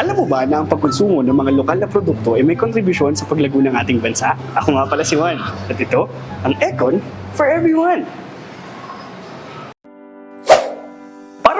Alam mo ba na ang pagkonsumo ng mga lokal na produkto ay may kontribusyon sa paglago ng ating bansa? Ako nga pala si Juan. At ito, ang Econ for Everyone.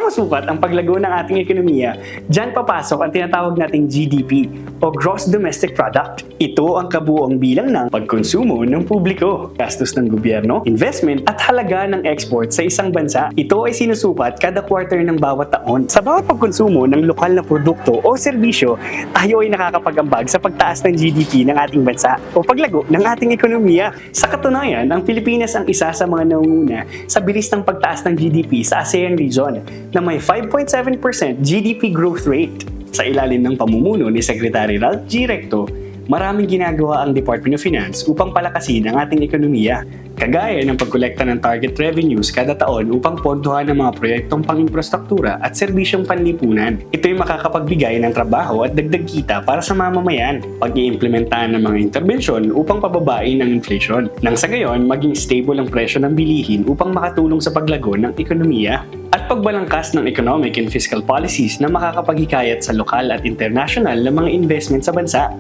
Para masukat ang paglago ng ating ekonomiya, dyan papasok ang tinatawag nating GDP o Gross Domestic Product. Ito ang kabuong bilang ng pagkonsumo ng publiko, gastos ng gobyerno, investment at halaga ng export sa isang bansa. Ito ay sinusukat kada quarter ng bawat taon. Sa bawat pagkonsumo ng lokal na produkto o serbisyo, tayo ay nakakapag-ambag sa pagtaas ng GDP ng ating bansa o paglago ng ating ekonomiya. Sa katunayan, ang Pilipinas ang isa sa mga nangunguna sa bilis ng pagtaas ng GDP sa ASEAN region na may 5.7% GDP growth rate. Sa ilalim ng pamumuno ni Secretary Ralph G. Recto, maraming ginagawa ang Department of Finance upang palakasin ang ating ekonomiya, kagaya ng pagkolekta ng target revenues kada taon upang pondohan ng mga proyektong pang-infrastruktura at serbisyong panlipunan. Ito'y makakapagbigay ng trabaho at dagdag kita para sa mamamayan, pag-iimplementahan ng mga interbensyon upang pababain ang inflation, nang sa gayon maging stable ang presyo ng bilihin upang makatulong sa paglago ng ekonomiya at pagbalangkas ng economic and fiscal policies na makakapaghikayat sa lokal at international na mga investment sa bansa.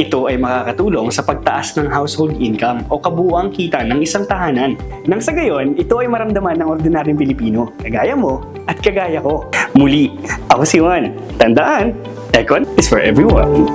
Ito ay makakatulong sa pagtaas ng household income o kabuuang kita ng isang tahanan. Nang sa gayon, ito ay maramdaman ng ordinaryong Pilipino, kagaya mo at kagaya ko. Muli, ako si Juan. Tandaan, Econ is for everyone.